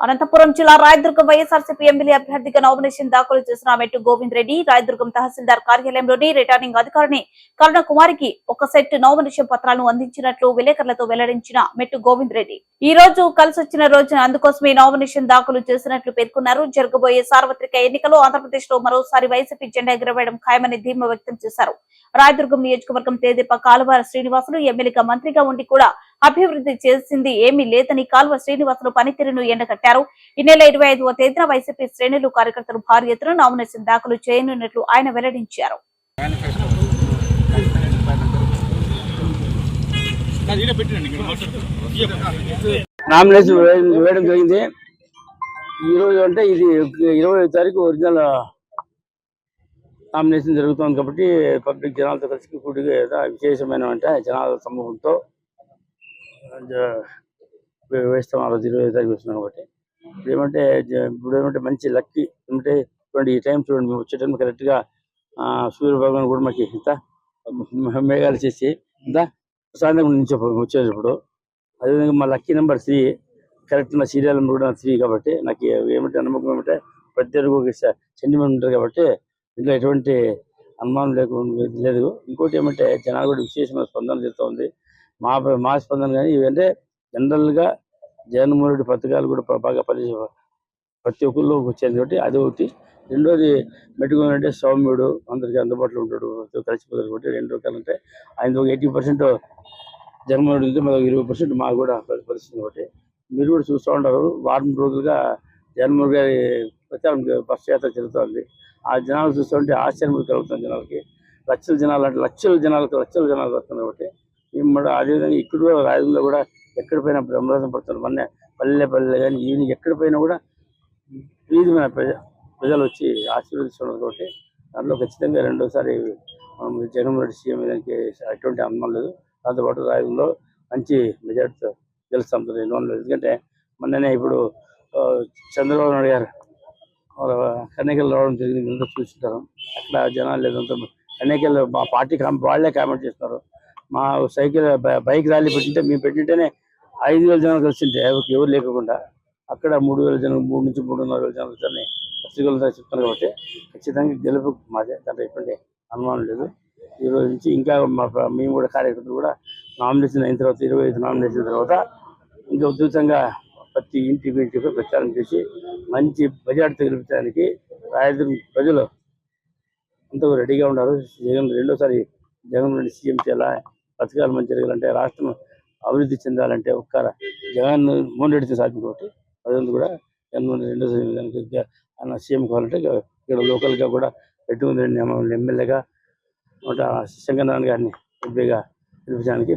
అనంతపురం జిల్లా రాయదుర్గం వైఎస్ఆర్సీపీ ఎమ్మెల్యే అభ్యర్థిగా నామినేషన్ దాఖలు చేసిన మెట్టు గోవింద్ రెడ్డి రాయదుర్గం తహసీల్దార్ కార్యాలయంలోని రిటర్నింగ్ అధికారిని కరుణ కుమారికి ఒక సెట్ నామినేషన్ పత్రాలను అందించినట్లు విలేకరులతో వెల్లడించిన మెట్టు గోవింద్ రెడ్డి. ఈ రోజు కలిసి వచ్చిన రోజున అందుకోసమే నామినేషన్ దాఖలు చేసినట్లు పేర్కొన్నారు. జరగబోయే సార్వత్రిక ఎన్నికలు ఆంధ్రప్రదేశ్లో మరోసారి వైసీపీ జెండా ఎగురవేయడం ఖాయమని ధీమా వ్యక్తం చేశారు. రాయదుర్గం నియోజకవర్గం తేదీప కాలువార శ్రీనివాసులు ఎమ్మెల్యేగా మంత్రిగా ఉండి కూడా అభివృద్ధి చేసింది ఏమీ లేదని కాల్వ శ్రీనివాసులు పనితీరును ఎండగట్టారు. ఈ నెల ఇరవై ఐదవ తేదీన వైసీపీ శ్రేణులు కార్యకర్తలు భారీ ఎత్తున నామినేషన్ దాఖలు చేయనున్నట్లు ఆయన వెల్లడించారు. నామినేషన్ వేయడం జరిగింది. ఈరోజు అంటే ఇది ఇరవై తారీఖు ఒరిజినల్ నామినేషన్ జరుగుతుంది కాబట్టి పబ్లిక్ జనాలతో కలిసి కూడిగా విశేషమైన అంటే జనాల సమూహంతో వేస్తాం ఆ రోజు ఇరవై తారీఖు వేస్తున్నాం కాబట్టి. ఇప్పుడు ఏమంటే ఇప్పుడు ఏమంటే మంచి లక్కీ ఏమంటే చూడండి ఈ టైం చూడండి మేము వచ్చే టైం కరెక్ట్గా సూర్య భగవాన్ కూడా మాకు ఇంత మేఘాలు చేసి ఇంత సాయంత్రం నుంచి వచ్చేటప్పుడు. అదేవిధంగా మా లక్కీ నెంబర్ త్రీ కరెక్ట్ నా సీరియల్ నెంబర్ కూడా త్రీ కాబట్టి నాకు ఏమంటే నమ్మకం ఏమంటే ప్రతి ఒక్కరికి సెంటిమెంట్ ఉంటుంది కాబట్టి ఇందులో ఎటువంటి అనుమానం లేకుండా లేదు. ఇంకోటి ఏమంటే జనాలు కూడా విశేషమైన స్పందన చేస్తూ ఉంది. మా మా స్పందన కానీ ఇవంటే జనరల్గా జగన్మోహన్ రెడ్డి పథకాలు కూడా బాగా పని ప్రతి ఒక్కరిలో వచ్చేది ఒకటి అది ఒకటి. రెండోది మెట్టుకుని అంటే సౌమ్యుడు అందరికీ అందుబాటులో ఉంటాడు కలిసిపోతాడు కాబట్టి రెండు రకాలు అంటే ఆయన ఒక ఎయిటీ పర్సెంట్ జగన్మోహన్ రెడ్డి మాకు ఇరవై పర్సెంట్ మాకు కూడా పరిస్థితి కాబట్టి మీరు కూడా చూస్తూ ఉంటారు వారం రోజులుగా జగన్మోహన్ గారి ప్రచారం బస్ యాత్ర జరుగుతుంది. ఆ జనాలు చూస్తుంటే ఆశ్చర్యం కలుగుతుంది జనాలకి. లక్షల జనాలు అంటే లక్షల జనాలకు లక్షల జనాలు వస్తుంది కాబట్టి మేము అదేవిధంగా ఇక్కడ కూడా రాజుల్లో కూడా ఎక్కడ పోయినా బ్రహ్మరథం పడుతున్నారు మొన్న పల్లె పల్లె కానీ ఈయన ఎక్కడ పోయినా కూడా ప్రీతిమైన ప్రజ ప్రజలు వచ్చి ఆశీర్వదిస్తున్నారు కాబట్టి దాంట్లో ఖచ్చితంగా రెండోసారి జగన్మోహన్ రెడ్డి సీఎం దానికి ఎటువంటి అనుమానం లేదు. దాంతోపాటు రాజంలో మంచి మెజార్టీతో గెలుస్తాం ఎన్నో ఎందుకంటే మొన్ననే ఇప్పుడు చంద్రబాబు నాయుడు గారు కన్నికలు రావడం జరిగింది. మీరు చూస్తుంటారు అక్కడ జనాలు లేదంతా కన్నికలు మా పార్టీ కామ్ వాళ్ళే కామెంట్ చేస్తున్నారు. మా సైకిల్ బై- బైక్ ర్యాలీ పెట్టింటే మేము పెట్టింటేనే ఐదు వేల జనాలు కలిసింటే ఎవరు లేకుండా అక్కడ మూడు వేల జనం మూడు నుంచి మూడున్నర వేల జనాలు వచ్చారని పత్రికలతో చెప్తాను కాబట్టి ఖచ్చితంగా గెలుపు మాదే. దాంట్లో ఎటువంటి అనుమానం లేదు. ఈ రోజు నుంచి ఇంకా మా మేము కూడా కార్యకర్తలు కూడా నామినేషన్ అయిన తర్వాత ఇరవై ఐదు నామినేషన్ తర్వాత ఇంకా ఉధృతంగా ప్రతి ఇంటికి ఇంటికి ప్రచారం చేసి మంచి బజార్తో గెలిపించడానికి రాయదుర్గం ప్రజలు అంతా రెడీగా ఉన్నారు జగన్ రెండోసారి జగన్ రెడ్డి సీఎం చేయాలా పథకాలు మంచి జరగాలంటే రాష్ట్రం అభివృద్ధి చెందాలంటే ఒక్క జగన్ మోహన్ రెడ్డితో సాధ్యం కాబట్టి ప్రజలు కూడా జగన్మోహన్ రెడ్డి అన్న సీఎం కావాలంటే ఇక్కడ లోకల్గా కూడా పెట్టుకుని ఎమ్మెల్యేగా నూట శంకరనారాయణ గారిని ఎంపీగా గెలిపించడానికి